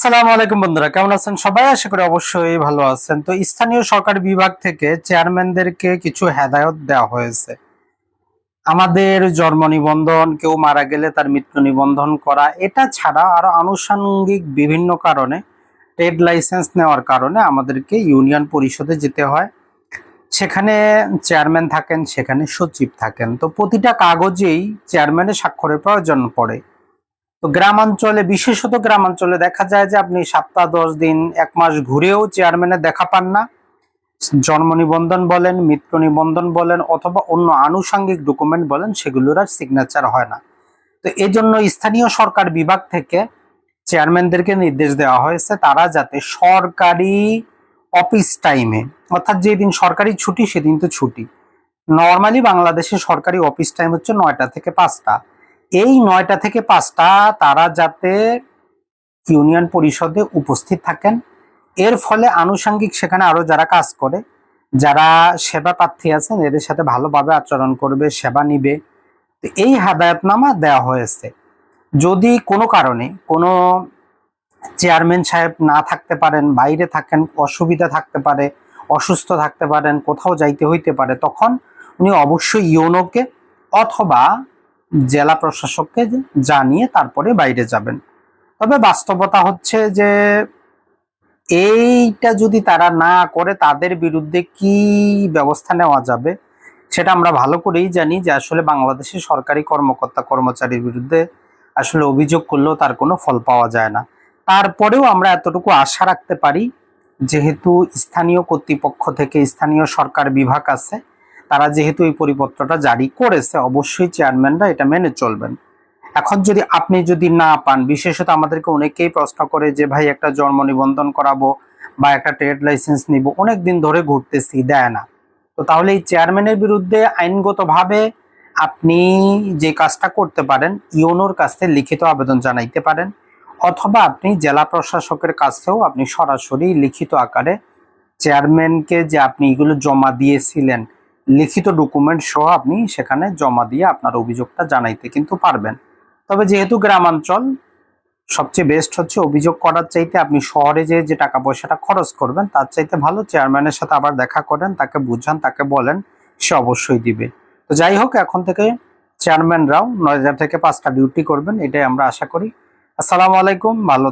সালামু আলাইকুম বন্ধুরা, কেমন আছেন সবাই? আশা করি অবশ্যই ভালো আছেন। তো স্থানীয় সরকার বিভাগ থেকে চেয়ারম্যানদেরকে কিছু হেদায়ত দেওয়া হয়েছে। আমাদের জন্ম নিবন্ধন, কেউ মারা গেলে তার মৃত্যু নিবন্ধন করা, এটা ছাড়া আরও আনুষঙ্গিক বিভিন্ন কারণে, ট্রেড লাইসেন্স নেওয়ার কারণে আমাদেরকে ইউনিয়ন পরিষদে যেতে হয়। সেখানে চেয়ারম্যান থাকেন, সেখানে সচিব থাকেন। তো প্রতিটা কাগজেই চেয়ারম্যানের স্বাক্ষরের প্রয়োজন পড়ে। তো গ্রামাঞ্চলে, বিশেষত গ্রামাঞ্চলে দেখা যায় যে আপনি সপ্তাহ, দশ দিন, এক মাস ঘুরেও চেয়ারম্যানের দেখা পান না। জন্ম নিবন্ধন বলেন মৃত্যু নিবন্ধন বলেন, অথবা অন্য আনুষঙ্গিক ডকুমেন্ট বলেন, সেগুলোর আর সিগনেচার হয় না। তো এই জন্য স্থানীয় সরকার বিভাগ থেকে চেয়ারম্যানদেরকে নির্দেশ দেওয়া হয়েছে তারা যাতে সরকারি অফিস টাইমে অর্থাৎ যেদিন সরকারি ছুটি, সেদিন তো ছুটি। নর্মালি বাংলাদেশে সরকারি অফিস টাইম হচ্ছে নয়টা থেকে পাঁচটা। এই নয়টা থেকে পাঁচটা তারা যাতে ইউনিয়ন পরিষদে উপস্থিত থাকেন। এর ফলে আনুষঙ্গিক সেখানে আরও যারা কাজ করে, যারা সেবা প্রার্থী আছেন, এদের সাথে ভালোভাবে আচরণ করবে, সেবা নিবে। তো এই হাদায়তনামা দেওয়া হয়েছে। যদি কোনো কারণে কোনো চেয়ারম্যান সাহেব না থাকতে পারেন, বাইরে থাকেন, অসুবিধা থাকতে পারে, অসুস্থ থাকতে পারেন, কোথাও যাইতে হইতে পারে, তখন উনি অবশ্যই ইউনোকে অথবা জেলা প্রশাসককে জানিয়ে তারপরে বাইরে যাবেন। তবে বাস্তবতা হচ্ছে যে এইটা যদি তারা না করে, তাদের বিরুদ্ধে কি ব্যবস্থা নেওয়া যাবে সেটা আমরা ভালো করেই জানি যে আসলে বাংলাদেশের সরকারি কর্মকর্তা কর্মচারীর বিরুদ্ধে আসলে অভিযোগ করলেও তার কোনো ফল পাওয়া যায় না। তারপরেও আমরা এতটুকু আশা রাখতে পারি, যেহেতু স্থানীয় কর্তৃপক্ষ থেকে স্থানীয় সরকার বিভাগ আছে তারা যেহেতু এই পরিপত্রটা জারি করেছে, অবশ্যই চেয়ারম্যানরা এটা মেনে চলবেন। এখন যদি আপনি যদি না পান, বিশেষত আমাদেরকে অনেকেই প্রশ্ন করে যে, ভাই, একটা জন্ম নিবন্ধন করাবো বা একটা ট্রেড লাইসেন্স নিব। অনেক দিন ধরে ঘুরতেছি, দেয় না। তো তাহলে এই চেয়ারম্যানের বিরুদ্ধে আইনগতভাবে আপনি যে কাজটা করতে পারেন ইউনোর কাছে লিখিত আবেদন জানাইতে পারেন, অথবা আপনি জেলা প্রশাসকের কাছেও আপনি সরাসরি লিখিত আকারে চেয়ারম্যানকে যে আপনি এগুলো জমা দিয়েছিলেন লিখিত ডকুমেন্ট সহ আপনি সেখানে জমা দিয়ে আপনার অভিযোগটা জানাইতে কিন্তু পারবেন। তবে যেহেতু গ্রামাঞ্চল, সবচেয়ে বেস্ট হচ্ছে অভিযোগ করার চাইতে আপনি শহরে যে যে টাকা পয়সাটা খরচ করবেন, তার চাইতে ভালো চেয়ারম্যানের সাথে আবার দেখা করেন, তাকে বুঝান, তাকে বলেন, সে অবশ্যই দিবে। তো যাই হোক, এখন থেকে চেয়ারম্যানরাও নয় হাজার থেকে পাঁচটা ডিউটি করবেন, এটাই আমরা আশা করি। আসসালামু আলাইকুম, ভালো